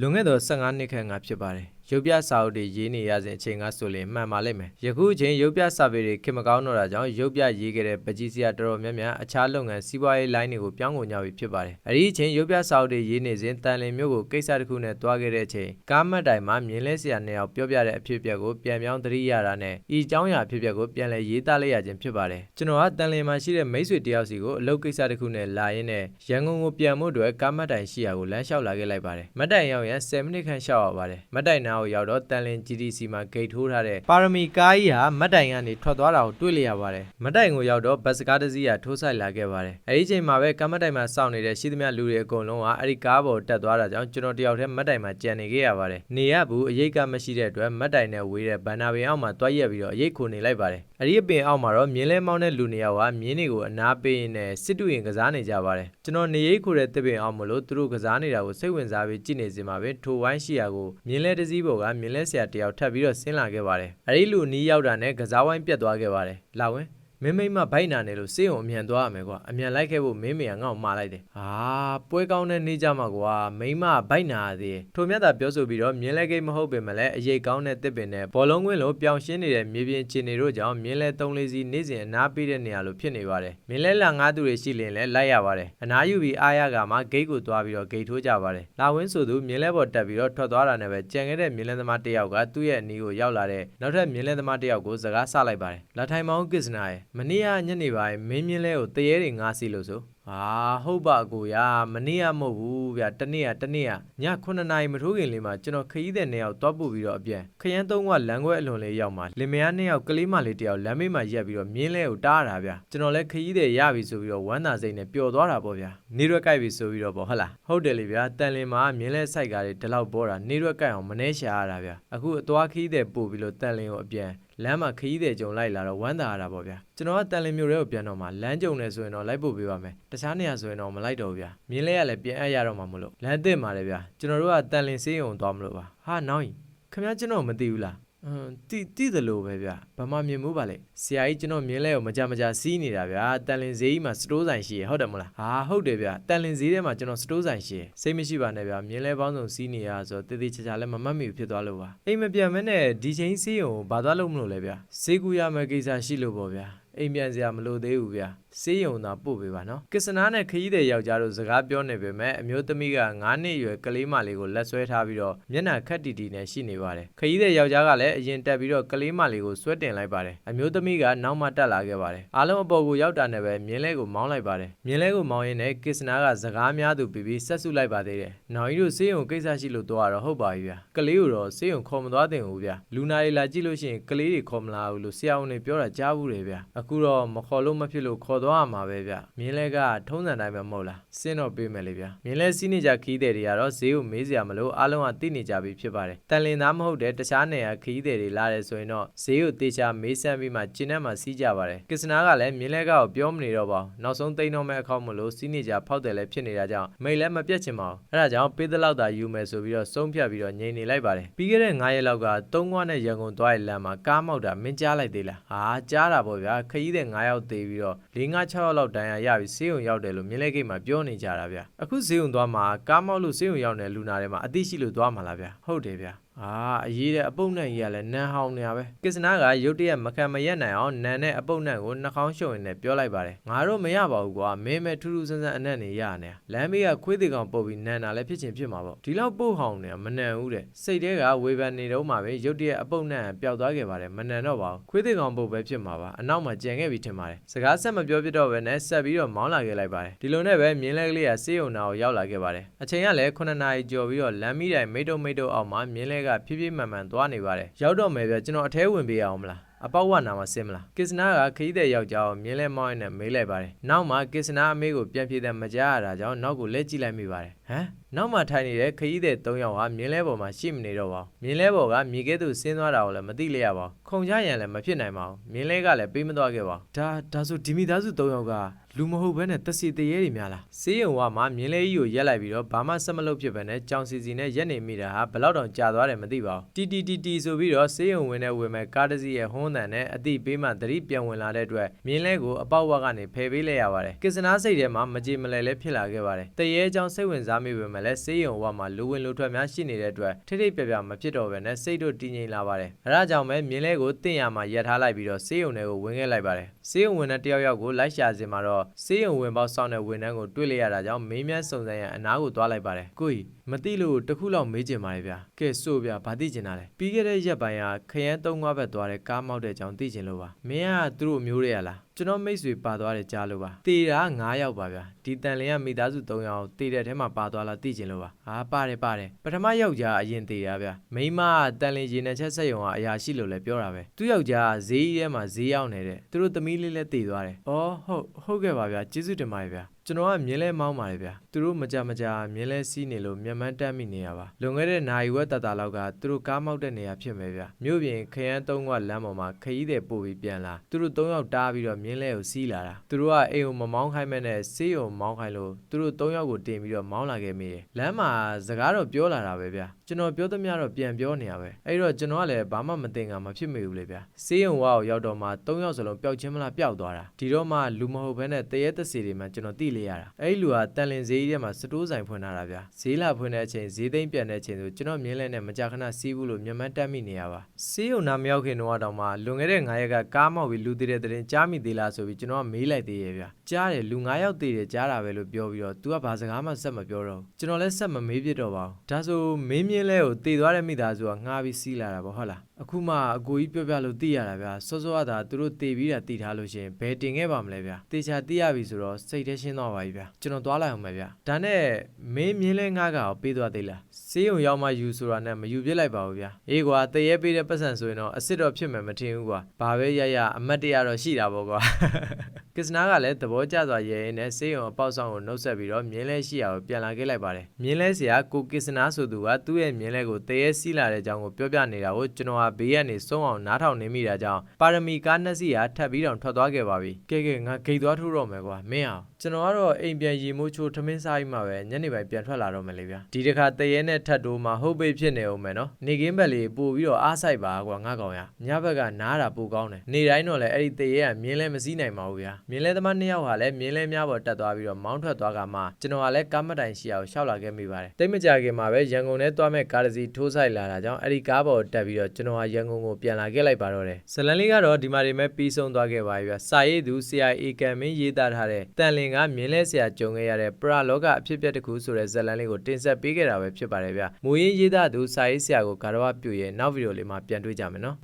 လွန်ခဲ့သော15နှစ်ခန့်ကဖြစ်ပါတယ်ရုပ်ပြစာအုပ်တွေရေးနေရစဉ်အချိန်ကဆိုရင်မှန်ပါလိမ့်မယ်။ယခုအချိန်ရုပ်ပြစာပေတွေခင်မကောင်းတော့တာကြောင့်ရုပ်ပြရေးခဲ့တဲ့ပကြီးစရာတော်တော်များများအခြားလုပ်ငန်းစီးပွားရေးလိုင်းတွေကိုပြောင်းကုန်ကြပြီဖြစ်ပါတယ်။အဒီအချိန်ရုပ်ပြစာအုပ်တွေရေးနေစဉ်တန်လင်မျိုးကိုကိစ္စတစ်ခုနဲ့တွားခဲ့တဲ့အချိန်ကားမတ်တိုင်မှာမြင်လဲစရာနှစ်ယောက်ပြောပြတဲ့အဖြစ်အပျက်ကိုပြန်ပြောင်းသတိရတာနဲ့ဤအကြောင်းအရာအဖြစ်အပျက်ကိုပြန်လည်ရေးသားလိုက်ရခြင်းဖြစ်ပါတယ်။ကျွန်တော်ကတန်လင်မှာရှိတဲ့မိတ်ဆွေတယောက်စီကိုအလုပ်ကိစ္စတစ်ခုနဲ့လာရင်းနဲ့ရန်ကုန်ကိုပြန်ဖို့အတွက်ကားမတ်တိုင်ရှိရာကိုလမ်းလျှောက်လာခဲ့လိုက်ပါတယ်။မတ်တိုင်ရောက်ရင်10မိနစ်ခန့်လျှောက်ရပါတယ်။မတ်တိုင်နာကိုရောက်တော့တန်လင် GDC မှာဂိတ်ထိုးထားတဲ့ပါရမီကားကြီးဟာမတ်တိုင်ကနေထွက်သွားတာကိုတွေ့လျက်ရပါတယ်မတ်တိုင်ကိုရောက်တော့ဘတ်စကားတစ်စီးကထိုးဆိုင်လာခဲ့ပါတယ်အဲဒီချိန်မှာပဲကားမတ်တိုင်မှာစောင့်နေတဲ့ရှိသမျှလူတွေအကုန်လုံးကအဲ့ဒီကားပေါ်တက်သွားတာကြောင့်ကျွန်တော်တယောက်တည်းမတ်တိုင်မှာကြံနေခဲ့ရပါတယ်နေရဘူးအရေးကမရှိတဲ့အတွက်မတ်တိုင်နဲ့ဝေးတဲ့ဘန်နာပင်အောက်မှာတွားရက်ပြီးတော့အရေးခုန်နေလိုက်ပါတယ်အဲ့ဒီအပင်အောက်မှာတော့မြင်းလဲမောင်းတဲ့လူနေယောက်ကမြင်းတွေကိုအနာပေးရင်းနဲ့စစ်တူရင်ကစားနေကြပါတယ်ကျွန်တော်နေရိပ်ခိုတဲ့တစ်ပင်အောက်မလို့သူတို့ကစားနေတာကိုစိတ်ဝင်စားပြီးကြည့်နေစင်မှာပဲထိုဝိုင်းရှိရာကိုမြင်းလဲတစ်စည်းပေါ်ကမြင်းလဲဆရာတယောက်ထပ်ပြီးတော့ဆင်းလာခဲ့ပါတယ်အဲ့ဒီလူနီးရောက်တာနဲ့ကစားဝိုင်းပြတ်သွားခဲ့ပါတယ်လာဝင် မင်းမိမဘိုက်နာနေလို့စေးုံအမြန်သွားရမယ်ကွာအမြန်လိုက်ခဲ့ဖို့မင်းမေကငါ့ကိုမှားလိုက်တယ်ဟာပွဲကောင်းတဲ့နေ့ကြမှာကွာမိမဘိုက်နာရသေးတယ်ထိုမြတ်တာပြောဆိုပြီးတော့မြင်းလဲကိတ်မဟုတ်ပင်မလဲအရေးကောင်းတဲ့တစ်ပင်နဲ့ဘောလုံးကွင်းလိုပျောင်ရှင်းနေတဲ့မြေပြင်ခြေနေတို့ကြောင့်မြင်းလဲသုံးလေးစီနေ့စဉ်အနားပေးတဲ့နေရာလိုဖြစ်နေပါတယ်မြင်းလဲလာငါးသူတွေရှိလင်လဲလိုက်ရပါတယ်အနားယူပြီးအားရကမှဂိတ်ကိုသွားပြီးတော့ဂိတ်ထိုးကြပါတယ်လာဝင်းဆိုသူမြင်းလဲပေါ်တက်ပြီးတော့ထွက်သွားတာနဲ့ပဲကြံခဲ့တဲ့မြင်းလဲသမားတစ်ယောက်ကသူ့ရဲ့အနီးကိုရောက်လာတဲ့နောက်ထပ်မြင်းလဲသမားတစ်ယောက်ကိုစကားဆလိုက်ပါတယ်လာထိုင်မောင်ကစ္စနာရဲ့မနေ့ကညနေပိုင်းမင်းမြင်းလဲကိုတရေတွေငါးစီလို့ဆိုဟာဟုတ်ပါအကိုရမနေ့ကမဟုတ်ဘူးဗျတနေ့ကတနေ့ကည9နာရီမထိုးခင်လေးမှာကျွန်တော်ခရီးတဲ့နှစ်ယောက်သွားပို့ပြီးတော့အပြန်ခရမ်းသုံးကလမ်းခွဲအလွန်လေးရောက်မှာလင်မယားနှစ်ယောက်ကလေးမလေးတယောက်လမ်းမေးမှာရက်ပြီးတော့မြင်းလဲကိုတားတာဗျကျွန်တော်လည်းခရီးတဲ့ရပြီဆိုပြီးတော့ဝမ်းသာစိတ်နဲ့ပျော်သွားတာပေါ့ဗျနေရွက်ကြိုက်ပြီဆိုပြီးတော့ပေါ့ဟုတ်လားဟုတ်တယ်လေဗျတန်လင်မှာမြင်းလဲစိုက်ကားတွေဒီလောက်ပေါ်တာနေရွက်ကြိုက်အောင်မနှဲရှာရတာဗျအခုအသွားခရီးတဲ့ပို့ပြီးလို့တန်လင်ကိုအပြန် လမ်းမှာခရီးတဲ့ကြုံလိုက်လာတော့ဝမ်းသာရတာပေါ့ဗျာကျွန်တော်ကတန်လင်မျိုးတွေကိုပြန်တော့မှလမ်းကြုံနေဆိုရင်တော့လိုက်ပို့ပေးပါမယ်တခြားနေရာဆိုရင်တော့မလိုက်တော့ဘူးဗျာမြင်းလဲရလည်းပြန်အပ်ရတော့မှမလို့လမ်းသစ်မှာလေဗျာကျွန်တော်တို့ကတန်လင်စေးရုံသွားမလို့ပါဟာနောင်ကြီးခင်ဗျားကျွန်တော်မသိဘူးလား အင်းတိတိတယ်လို့ပဲဗျဘာမှမြင်မှုပါလေဆရာကြီးကျွန်တော်မြင်းလဲကိုမကြမကြစီးနေတာဗျာတန်လင်ဈေးကြီးမှာစတိုးဆိုင်ရှိရဟုတ်တယ်မလားဟာဟုတ်တယ်ဗျတန်လင်ဈေးထဲမှာကျွန်တော်စတိုးဆိုင်ရှိရစိတ်မရှိပါနဲ့ဗျမြင်းလဲပေါင်းစုံစီးနေရဆိုတေးသေးချာချာလည်းမမှတ်မိဘူးဖြစ်သွားလို့ပါအိမ်မပြန်မနဲ့ဒီချိန်စီးရုံကိုဘာသွားလို့မလို့လဲဗျစေးကူရမယ့်ကိစ္စရှိလို့ပေါ့ဗျာအိမ်ပြန်စရာမလိုသေးဘူးဗျာ စေးရုံသာပို့ပေးပါနော်ကစ္စနာနဲ့ခရီးတဲ့ယောက်ျားတို့စကားပြောနေပေမဲ့အမျိုးသမီးက9နှစ်အရွယ်ကလေးမလေးကိုလက်ဆွဲထားပြီးတော့မျက်နှာခက်တီတီနဲ့ရှိနေပါတယ်ခရီးတဲ့ယောက်ျားကလည်းအရင်တက်ပြီးတော့ကလေးမလေးကိုဆွဲတင်လိုက်ပါတယ်အမျိုးသမီးကနောက်မှတက်လာခဲ့ပါတယ်အားလုံးအပေါ်ကိုရောက်တာနဲ့ပဲမြင်းလဲကိုမောင်းလိုက်ပါတယ်မြင်းလဲကိုမောင်းရင်းနဲ့ကစ္စနာကစကားများသူပြီးပြီးဆက်စုလိုက်ပါသေးတယ်နောင်ကြီးတို့စေးရုံကိစ္စရှိလို့တော့တော့ဟုတ်ပါပြီဗျာကလေးကိုတော့စေးရုံခေါ်မသွားတင်ဘူးဗျာလူနာတွေလာကြည့်လို့ရှိရင်ကလေးတွေခေါ်မလာဘူးလို့ဆရာဝန်တွေပြောတာကြားဘူးတယ်ဗျာအခုတော့မခေါ်လို့မဖြစ်လို့ခေါ်သွားရမှာပဲဗျမြင်းလဲကထုံးစံတိုင်းပဲမဟုတ်လားစင်းတော့ပေးမယ်လေဗျာမြင်းလဲစီးနေကြခီးတဲ့တွေကတော့ဈေးကိုမေးစရာမလိုအားလုံးကသိနေကြပြီဖြစ်ပါတယ်တန်လင်သားမဟုတ်တဲ့တခြားနေရာခီးတဲ့တွေလာတယ်ဆိုရင်တော့ဈေးကိုတေချာမေးဆန်းပြီးမှကျင်းထဲမှာစီးကြပါတယ်ကစ္စနာကလည်းမြင်းလဲကကိုပြောမနေတော့ပါဘူးနောက်ဆုံးတိန်တော့မဲ့အခေါက်မလို့စီးနေကြဖောက်တယ်လည်းဖြစ်နေတာကြောင့်မိတ်လည်းမပြတ်ချင်ပါဘူးအဲဒါကြောင့်ပေးသလောက်သာယူမယ်ဆိုပြီးတော့ဆုံးဖြတ်ပြီးတော့ငြိမ်နေလိုက်ပါတယ်ပြီးခဲ့တဲ့9ရက်လောက်ကသုံးခွနဲ့ရန်ကုန်သွားရလမ်းမှာကားမောက်တာမင်းကြားလိုက်သေးလားဟာကြားတာပေါ့ဗျာခရီးတဲ့9ယောက်သေးပြီးတော့၄၅6ယောက်လောက်တန်ရာရပြီးဆေးရုံရောက်တယ်လို့မြင်းလဲကိတ်မှာပြောနေကြတာဗျအခုဆေးရုံသွားမှာကားမောက်လို့ဆေးရုံရောက်နေလူနာတွေမှာအသိရှိလို့သွားမှာလားဗျဟုတ်တယ်ဗျ အာအရေးတဲ့အပုတ်နဲ့ကြီးကလည်းနန်းဟောင်းနေရပဲကစ္စနာကရုတ်တရက်မခံမရက်နိုင်အောင်နန်းနဲ့အပုတ်နဲ့ကိုနှာခေါင်းရှုံရင်နဲ့ပြောလိုက်ပါတယ်ငါတော့မရပါဘူးကွာမင်းမဲထူးထူးဆန်းဆန်းအနက်နေရနေလမ်းမေးကခွေးသေးကောင်ပုတ်ပြီးနန်းတာလည်းဖြစ်ချင်ဖြစ်မှာပေါ့ဒီလောက်ပုတ်ဟောင်းနေမနန်ဘူးတဲ့စိတ်ထဲကဝေဖန်နေတော့မှပဲရုတ်တရက်အပုတ်နဲ့ပျောက်သွားခဲ့ပါတယ်မနန်တော့ပါဘူးခွေးသေးကောင်ပုတ်ပဲဖြစ်မှာပါအနောက်မှာကြံခဲ့ပြီထင်ပါတယ်စကားဆက်မပြောပြတော့ပဲနဲ့ဆက်ပြီးတော့မောင်းလာခဲ့လိုက်ပါတယ်ဒီလိုနဲ့ပဲမြင်းလက်ကလေးကစေးုံနာကိုရောက်လာခဲ့ပါတယ်အချိန်ကလည်း9နာရီကျော်ပြီးတော့လမ်းမီးတိုင်မိတ်တုံမိတ်တုံအောက်မှာမြင်းလက်ကဖြည်းဖြည်းမှန်မှန်သွားနေပါတယ်ရောက်တော့မယ်ဗျကျွန်တော်အထဲဝင်ပေးရအောင်မလားအပေါက်ဝနာမှာဆင်းမလားကစ္စနာကခရီးတဲ့ယောက်ျားကိုမြင်းလဲမောင်းရင်းနဲ့မေးလိုက်ပါတယ်နောက်မှကစ္စနာအမေကိုပြန်ပြေးတဲ့မကြားရတာကြောင့်နောက်ကိုလက်ကြည့်လိုက်မိပါတယ်ဟမ် နောက်မှထိုင်နေတဲ့ခရီးတဲ့၃ယောက်ဟာမြင်းလဲပေါ်မှာရှိမနေတော့ပါဘူးမြင်းလဲပေါ်ကမြေကဲသူဆင်းသွားတာကိုလည်းမသိလျက်ပါဘူးခုံချရန်လည်းမဖြစ်နိုင်ပါဘူးမြင်းလဲကလည်းပေးမသွားခဲ့ပါဘူးဒါဒါဆိုဒီမိသားစု၃ယောက်ကလူမဟုတ်ဘဲနဲ့တစီတရေတွေများလားစေးရုံဝမှာမြင်းလဲကြီးကိုရက်လိုက်ပြီးတော့ဘာမှဆက်မလုပ်ဖြစ်ပဲနဲ့ကြောင်စီစီနဲ့ရက်နေမိတာဟာဘယ်တော့တောင်ကြာသွားတယ်မသိပါဘူးတီတီတီတီဆိုပြီးတော့စေးရုံဝင်တဲ့ဝင်မဲ့ကားတစ်စီးရဲ့ဟွန်းတန်နဲ့အတိပေးမှသတိပြန်ဝင်လာတဲ့အတွက်မြင်းလဲကိုအပေါက်ဝက်ကနေဖယ်ပေးလိုက်ရပါတယ်ကစ္စနာစိတ်ထဲမှာမကြေမလဲလဲဖြစ်လာခဲ့ပါတယ်တရေအကြောင်းစိတ်ဝင်စားမိပေမဲ့လည်းစေးရုံဝမှာလူဝင်လူထွက်များရှိနေတဲ့အတွက်ထိထိပြပြမဖြစ်တော့ဘဲနဲ့စိတ်တို့တည်ငြိမ်လာပါတယ်အဲဒါကြောင့်ပဲမြင်းလဲကိုတင့်ရမှာရက်ထားလိုက်ပြီးတော့စေးရုံတွေကိုဝင်ခဲ့လိုက်ပါတယ်စေးရုံဝင်တဲ့တယောက်ယောက်ကိုလိုက်ရှာစင်မှာတော့စေးရုံဝင်ပေါက်ဆောင်တဲ့ဝန်ထမ်းကိုတွေ့လိုက်ရတာကြောင့်မေးမြန်းစုံစမ်းရန်အနားကိုသွားလိုက်ပါတယ်ကိုကြီးမသိလို့တခုလောက်မေးချင်ပါတယ်ဗျာကဲဆိုဗျာဘာသိချင်တာလဲပြီးခဲ့တဲ့ရက်ပိုင်းကခရမ်းသုံးငွားဘက်သွားတဲ့ကားမောက်တဲ့ကြောင်သိချင်လို့ပါမင်းကသူတို့မျိုးတွေရလားကျွန်တော်မိတ်ဆွေပါသွားတယ်ကြားလို့ပါတေတာ9ယောက်ပါဗျာဒီတန်လင်းကမိသားစု3ယောက်တေတဲ့ထဲမှာပါသွားလားသိချင်လို့ပါဟာပါတယ်ပါတယ်ပထမယောက်ျားအရင်တေတာဗျာမိန်းမကတန်လင်းရေနဲ့ချက်ဆက်ယုံကအရာရှိလို့လည်းပြောတာပဲသူယောက်ျားကဈေးကြီးထဲမှာဈေးရောက်နေတဲ့သူတို့သမီးလေးလည်းတေသွားတယ်အော်ဟုတ်ဟုတ်ကဲ့ပါဗျာကျေးဇူးတင်ပါတယ်ဗျာ ကျွန်တော်ကမြင်းလဲမောင်းပါတယ်ဗျာသူတို့မကြမကြမြင်းလဲစီးနေလို့မျက်မှန်းတက်မိနေရပါလွန်ခဲ့တဲ့နိုင်ဝက်တတလောက်ကသူတို့ကားမောက်တဲ့နေရာဖြစ်မယ်ဗျာမြို့ပြင်ခရမ်းသုံးကလမ်းပေါ်မှာခရီးသည်ပို့ပြီးပြန်လာသူတို့သုံးယောက်တားပြီးတော့မြင်းလဲကိုစီးလာတာသူတို့ကအိမ်ကိုမမောင်းခိုင်းမဲ့နဲ့ဆေးရုံမောင်းခိုင်းလို့သူတို့သုံးယောက်ကိုတင်ပြီးတော့မောင်းလာခဲ့မိတယ်လမ်းမှာစကားတော့ပြောလာတာပဲဗျာကျွန်တော်ပြောသမျှတော့ပြန်ပြောနေရပဲအဲ့တော့ကျွန်တော်ကလည်းဘာမှမသိငါမဖြစ်မိဘူးလေဗျာဆေးရုံဝါကိုရောက်တော့မှသုံးယောက်စလုံးပျောက်ချင်းမလားပျောက်သွားတာဒီတော့မှလူမဟုတ်ဘဲနဲ့တရေတစီတွေမှကျွန်တော်သိလေရတာအဲ့လူကတန်လင်ဈေးကြီးထဲမှာစတိုးဆိုင်ဖွင့်ထားတာဗျာဈေးလာဖွင့်တဲ့အချိန်ဈေးသိမ်းပြန်တဲ့အချိန်ဆိုကျွန်တော်မြင်းလဲနဲ့မကြာခဏစီးဘူးလို့မျက်မှန်းတက်မိနေရပါဆေးရုံနာမရောက်ခင်တော့တောင်မှလွန်ခဲ့တဲ့9ရက်ကကားမောက်ပြီးလူသေးတဲ့တဲ့ကြားမိသေးလားဆိုပြီးကျွန်တော်ကမေးလိုက်သေးရဲ့ဗျာကြားတယ်လူ9ယောက်သေးတယ်ကြားတာပဲလို့ပြောပြီးတော့ तू ကဘာစကားမှဆက်မပြောတော့ဘူးကျွန်တော်လည်းဆက်မမေးပြတော့ပါဘူးဒါဆိုမင်းမြင်းလဲကိုတည်သွားတဲ့မိသားစုကငှားပြီးစီးလာတာပေါ့ဟုတ်လားအခုမှအကိုကြီးပြောပြလို့သိရတာဗျာစောစောကသာသူတို့တည်ပြီးတာတည်ထားလို့ရှရင်ဘယ်တင်ခဲ့ပါမလဲဗျာတေချာသိရပြီဆိုတော့စိတ်ထဲရှင်းသွားပါပြီဗျာကျွန်တော်သွားလိုက်အောင်ပဲဗျာဒါနဲ့မင်းမြင်းလဲငှားကကိုပေးသွားသေးလားစေးုံရောက်မှယူဆိုတာနဲ့မယူပြစ်လိုက်ပါဘူးဗျာအေးကွာတည်ရဲပေးတဲ့ပတ်စံဆိုရင်တော့အစ်စ်တော့ဖြစ်မယ်မထင်ဘူးကွာဘာပဲရရအမတ်တရတော့ရှိတာပေါ့ကွာ ကစ္စနာကလည်းသဘောကျစွာရဲရင်နဲ့စေးရုံအပေါက်ဆောင်ကိုနှုတ်ဆက်ပြီးတော့မြင်းလဲရှိရာကိုပြန်လာခဲ့လိုက်ပါတယ်မြင်းလဲဆရာကိုကစ္စနာဆိုသူကသူ့ရဲ့မြင်းလဲကိုတရေစီးလာတဲ့အကြောင်းကိုပြောပြနေတာကိုကျွန်တော်ကဘေးကနေစုံအောင်နားထောင်နေမိတာကြောင့်ပါရမီကားနှစ်စီးဟာထပ်ပြီးတော့ထွက်သွားခဲ့ပါပြီကဲကဲငါဂိတ်သွားထိုးတော့မယ်ကွာမင်းအောင်ကျွန်တော်ကတော့အိမ်ပြန်ရီမိုးချိုးထမင်းစားပြီးမှပဲညနေပိုင်းပြန်ထွက်လာတော့မယ်လေဗျာဒီတစ်ခါတရေနဲ့ထပ်တိုးမှဟုတ်ပိတ်ဖြစ်နေအောင်မယ်နော်နေကင်းဘက်လေးပို့ပြီးတော့အားဆိုင်ပါကွာငါကောင်ရညဘက်ကနားတာပိုကောင်းတယ်နေတိုင်းတော့လည်းအဲ့ဒီတရေကမြင်းလဲမစည်းနိုင်ပါဘူးဗျာမြင်းလဲသမားနှစ်ယောက်ဟာလည်းမြင်းလဲများပေါ်တက်သွားပြီးတော့မောင်းထွက်သွားကမှကျွန်တော်ကလည်းကားမတိုင်ရှိအောင်ရှောက်လာခဲ့မိပါတယ်တိတ်မကြခင်မှာပဲရန်ကုန်ထဲသွားမဲ့ကားတစ်စီးထိုးဆိုင်လာတာကြောင့်အဲ့ဒီကားပေါ်တက်ပြီးတော့ကျွန်တော်ဟာရန်ကုန်ကိုပြန်လာခဲ့လိုက်ပါတော့တယ်ဇလန်လေးကတော့ဒီမှာတွေမဲ့ပြီးဆုံးသွားခဲ့ပါပြီဗျာစာရေးသူ CIA ကံမင်းရေးသားထားတဲ့တန်လင်ကမြင်းလဲဆရာကြုံခဲ့ရတဲ့ပရာလောကအဖြစ်အပျက်တစ်ခုဆိုတဲ့ဇလန်လေးကိုတင်ဆက်ပေးခဲ့တာပဲဖြစ်ပါတယ်ဗျာမူရင်းရေးသားသူစာရေးဆရာကိုဂါရဝပြုရဲ့နောက်ဗီဒီယိုလေးမှာပြန်တွေ့ကြမယ်နော်